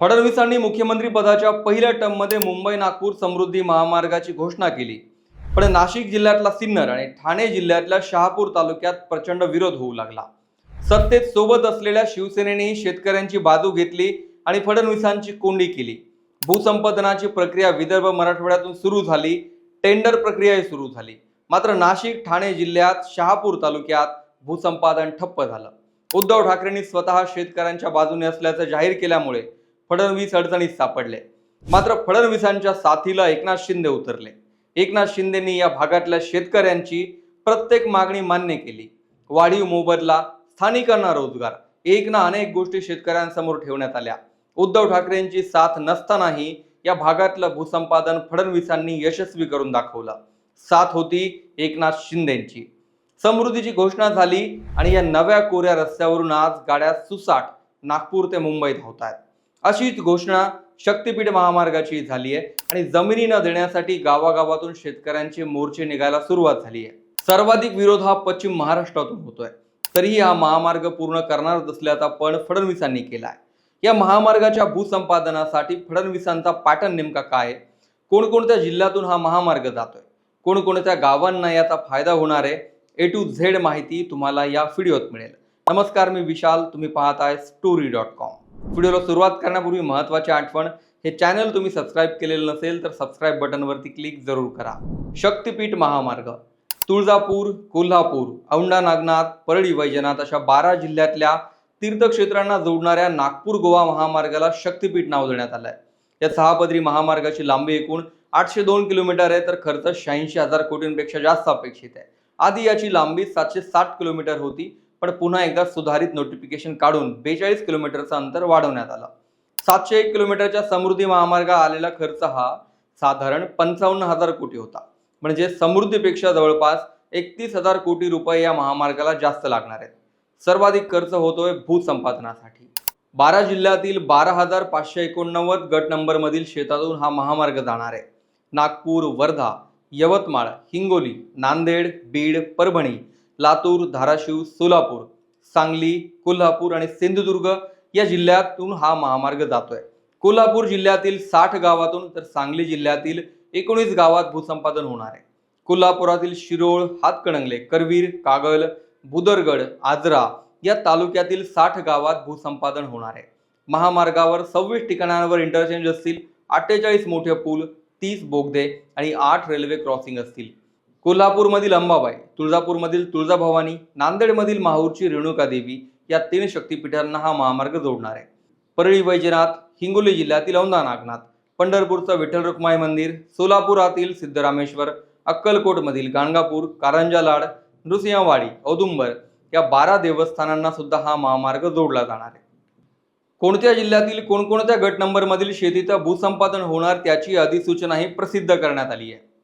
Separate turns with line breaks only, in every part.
फडणवीसांनी मुख्यमंत्री पदाच्या पहिल्या टर्ममध्ये मुंबई नागपूर समृद्धी महामार्गाची घोषणा केली. पण नाशिक जिल्ह्यातला सिन्नर आणि ठाणे जिल्ह्यातल्या शहापूर तालुक्यात प्रचंड विरोध होऊ लागला. सत्तेत सोबत असलेल्या शिवसेनेनेही शेतकऱ्यांची बाजू घेतली आणि फडणवीसांची कोंडी केली. भूसंपादनाची प्रक्रिया विदर्भ मराठवाड्यातून सुरू झाली टेंडर प्रक्रियाही सुरू झाली. मात्र नाशिक ठाणे जिल्ह्यात शहापूर तालुक्यात भूसंपादन ठप्प झालं. उद्धव ठाकरेंनी स्वतः शेतकऱ्यांच्या बाजूने असल्याचं जाहीर केल्यामुळे फडणवीस अडचणीत सापडले. मात्र फडणवीसांच्या साथीला एकनाथ शिंदे उतरले. एकनाथ शिंदेंनी या भागातल्या शेतकऱ्यांची प्रत्येक मागणी मान्य केली. वाढीव मोबदला स्थानिकांना रोजगार एक ना अनेक गोष्टी शेतकऱ्यांसमोर ठेवण्यात आल्या. उद्धव ठाकरेंची साथ नसतानाही या भागातलं भूसंपादन फडणवीसांनी यशस्वी करून दाखवलं. साथ होती एकनाथ शिंदेंची. समृद्धीची घोषणा झाली आणि या नव्या कोऱ्या रस्त्यावरून आज गाड्या सुसाट नागपूर ते मुंबई धावत आहेत अशीच घोषणा शक्तीपीठ महामार्गाची झाली आहे आणि जमिनी न देण्यासाठी गावागावातून शेतकऱ्यांचे मोर्चे निघायला सुरुवात झाली आहे. सर्वाधिक विरोध हा पश्चिम महाराष्ट्रातून होतोय. तरीही हा महामार्ग पूर्ण करणारच असल्याचा पण फडणवीसांनी केला आहे या महामार्गाच्या भूसंपादनासाठी फडणवीसांचा पॅटर्न नेमका काय आहे? कोणकोणत्या जिल्ह्यातून हा महामार्ग जातोय? कोणकोणत्या गावांना याचा फायदा होणार आहे? ए टू झेड माहिती तुम्हाला या व्हिडिओत मिळेल. नमस्कार मी विशाल. तुम्ही पाहत आहे स्टोरी डॉट कॉम व्हिडिओला सुरुवात करण्यापूर्वी महत्त्वाची आठवण हे चॅनल तुम्ही सबस्क्राईब केलेलं नसेल तर सबस्क्राईब बटनवरती क्लिक जरूर करा. शक्तिपीठ महामार्ग तुळजापूर कोल्हापूर औंढा नागनाथ परळी वैजनाथ अशा बारा जिल्ह्यातल्या तीर्थक्षेत्रांना जोडणाऱ्या नागपूर गोवा महामार्गाला शक्तिपीठ नाव देण्यात आलं आहे या सहापदरी महामार्गाची लांबी एकूण आठशे दोन किलोमीटर आहे तर खर्च शहाऐंशी हजार कोटींपेक्षा जास्त अपेक्षित आहे. आधी याची लांबी सातशे साठ किलोमीटर होती पण पुन्हा एकदा सुधारित नोटिफिकेशन काढून बेचाळीस किलोमीटरचं अंतर वाढवण्यात आलं. सातशे एक किलोमीटरच्या समृद्धी महामार्गात आलेला खर्च हा साधारण पंचावन्न हजार कोटी होता. म्हणजे समृद्धीपेक्षा जवळपास एकतीस हजार कोटी रुपये या महामार्गाला जास्त लागणार आहेत. सर्वाधिक खर्च होतोय भूसंपादनासाठी. बारा जिल्ह्यातील बारा हजार पाचशे एकोणनव्वद गट नंबरमधील शेतातून हा महामार्ग जाणार आहे. नागपूर वर्धा यवतमाळ हिंगोली नांदेड बीड परभणी लातूर धाराशिव सोलापूर सांगली कोल्हापूर आणि सिंधुदुर्ग या जिल्ह्यातून हा महामार्ग जातोय. कोल्हापूर जिल्ह्यातील साठ गावातून तर सांगली जिल्ह्यातील एकोणीस गावात भूसंपादन होणार आहे. कोल्हापुरातील शिरोळ हातकणंगले करवीर कागल बुदरगड आजरा या तालुक्यातील साठ गावात भूसंपादन होणार आहे. महामार्गावर सव्वीस ठिकाणांवर इंटरचेंज असतील अठ्ठेचाळीस मोठे पूल तीस बोगदे आणि आठ रेल्वे क्रॉसिंग असतील. कोल्हापूरमधील अंबाबाई तुळजापूरमधील तुळजाभवानी नांदेडमधील माहूरची रेणुका देवी या तीन शक्तीपीठांना हा महामार्ग जोडणार आहे. परळी वैजनाथ हिंगोली जिल्ह्यातील औंधा नागनाथ पंढरपूरचं विठ्ठल रुक्माई मंदिर सोलापुरातील सिद्धरामेश्वर अक्कलकोटमधील गाणगापूर कारंजा लाड नृसिंहवाडी औदुंबर या बारा देवस्थानांना सुद्धा हा महामार्ग जोडला जाणार आहे. कोणत्या जिल्ह्यातील कोणकोणत्या गट नंबरमधील शेतीचं भूसंपादन होणार त्याची अधिसूचनाही प्रसिद्ध करण्यात आली आहे.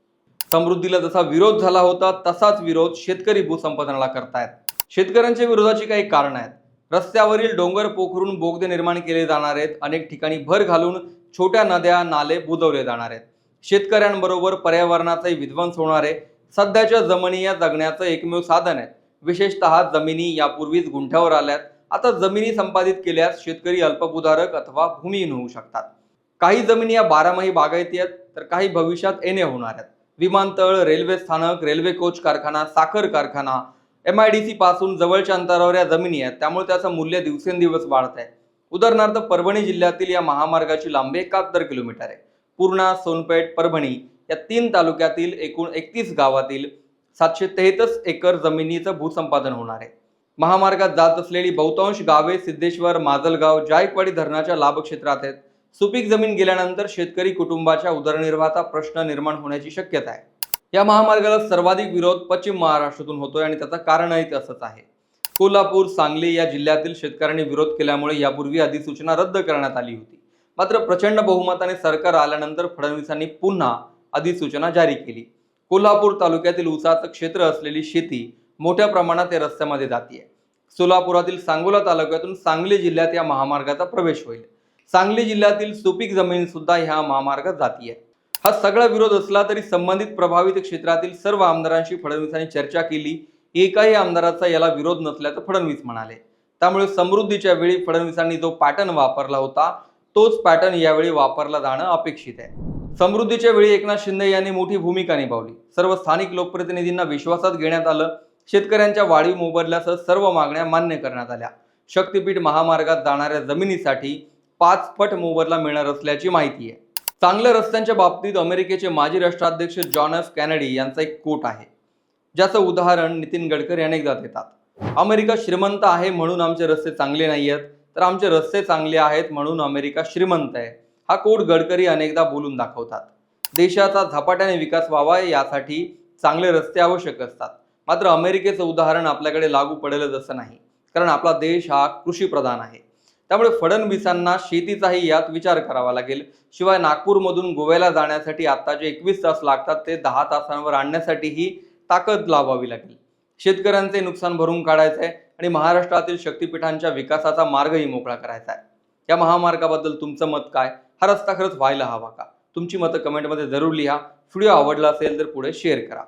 समृद्धीला जसा विरोध झाला होता तसाच विरोध शेतकरी भूसंपादनाला करतायत. शेतकऱ्यांच्या विरोधाची काही कारण आहेत. रस्त्यावरील डोंगर पोखरून बोगदे निर्माण केले जाणार आहेत. अनेक ठिकाणी भर घालून छोट्या नद्या नाले बुजवले जाणार आहेत. शेतकऱ्यांबरोबर पर्यावरणाचाही विध्वंस होणार आहे. सध्याच्या जमिनी या जगण्याचं एकमेव साधन आहे. विशेषतः जमिनी यापूर्वीच गुंठ्यावर आल्यात. आता जमिनी संपादित केल्यास शेतकरी अल्पभूधारक अथवा भूमिहीन होऊ शकतात. काही जमिनी या बारामाही बागायती आहेत तर काही भविष्यात येणे होणार आहेत. विमानतळ रेल्वे स्थानक रेल्वे कोच कारखाना साखर कारखाना एम आय डी सी पासून जवळच्या अंतरावर या जमिनी आहेत. त्यामुळे त्याचं मूल्य दिवसेंदिवस वाढत आहे. उदाहरणार्थ परभणी जिल्ह्यातील या महामार्गाची लांबी एकाहत्तर किलोमीटर आहे. पूर्णा सोनपेठ परभणी या तीन तालुक्यातील एकूण एकतीस गावातील सातशे तेहतीस एकर जमिनीचं भूसंपादन होणार आहे. महामार्गात जात असलेली बहुतांश गावे सिद्धेश्वर माजलगाव जायकवाडी धरणाच्या लाभक्षेत्रात आहेत. सुपीक जमीन गेल्यानंतर शेतकरी कुटुंबाच्या उदरनिर्वाहाचा प्रश्न निर्माण होण्याची शक्यता आहे. या महामार्गाला सर्वाधिक विरोध पश्चिम महाराष्ट्रातून होतोय आणि त्याचं कारणही तसंच आहे. कोल्हापूर सांगली या जिल्ह्यातील शेतकऱ्यांनी विरोध केल्यामुळे यापूर्वी अधिसूचना रद्द करण्यात आली होती. मात्र प्रचंड बहुमताने सरकार आल्यानंतर फडणवीसांनी पुन्हा अधिसूचना जारी केली. कोल्हापूर तालुक्यातील उसाचं क्षेत्र असलेली शेती मोठ्या प्रमाणात या रस्त्यामध्ये जाते सोलापुरातील सांगोला तालुक्यातून सांगली जिल्ह्यात या महामार्गाचा प्रवेश होईल. सांगली जिल्ह्यातील सुपीक जमीन सुद्धा ह्या महामार्गात जातीये हा सगळा विरोध असला तरी संबंधित प्रभावित क्षेत्रातील सर्व आमदारांशी फडणवीसांनी चर्चा केली. एकाही आमदाराचा याला विरोध नसल्याचं फडणवीस म्हणाले. त्यामुळे समृद्धीच्या वेळी फडणवीसांनी जो पॅटर्न वापरला होता तोच पॅटर्न यावेळी वापरला जाणं अपेक्षित आहे. समृद्धीच्या वेळी एकनाथ शिंदे यांनी मोठी भूमिका निभावली. सर्व स्थानिक लोकप्रतिनिधींना विश्वासात घेण्यात आलं. शेतकऱ्यांच्या वाढीव मोबदल्यासह सर्व मागण्या मान्य करण्यात आल्या. शक्तीपीठ महामार्गात जाणाऱ्या जमिनीसाठी पाच पट मोबदला मिळणार असल्याची माहिती आहे. चांगल्या रस्त्यांच्या बाबतीत अमेरिकेचे माजी राष्ट्राध्यक्ष जॉन एफ कॅनडी यांचा एक कोट आहे. ज्याचं उदाहरण नितीन गडकरी अनेकदा देतात. अमेरिका श्रीमंत आहे म्हणून आमचे रस्ते चांगले नाही आहेत तर आमचे रस्ते चांगले आहेत म्हणून अमेरिका श्रीमंत आहे. हा कोट गडकरी अनेकदा बोलून दाखवतात. देशाचा झपाट्याने विकास व्हावा यासाठी चांगले रस्ते आवश्यक असतात. मात्र अमेरिकेचं उदाहरण आपल्याकडे लागू पडेलच असं नाही. कारण आपला देश हा कृषीप्रधान आहे. त्यामुळे फडणवीसांना शेतीचाही यात विचार करावा लागेल. शिवाय नागपूरमधून गोव्याला जाण्यासाठी आता जे एकवीस तास लागतात ते दहा तासांवर आणण्यासाठीही ताकद लावावी लागेल. शेतकऱ्यांचे नुकसान भरून काढायचं आहे आणि महाराष्ट्रातील शक्तीपीठांच्या विकासाचा मार्गही मोकळा करायचा आहे या महामार्गाबद्दल तुमचं मत काय? हा रस्ता खरंच व्हायला हवा का? तुमची मतं कमेंटमध्ये जरूर लिहा. व्हिडिओ आवडला असेल तर पुढे शेअर करा.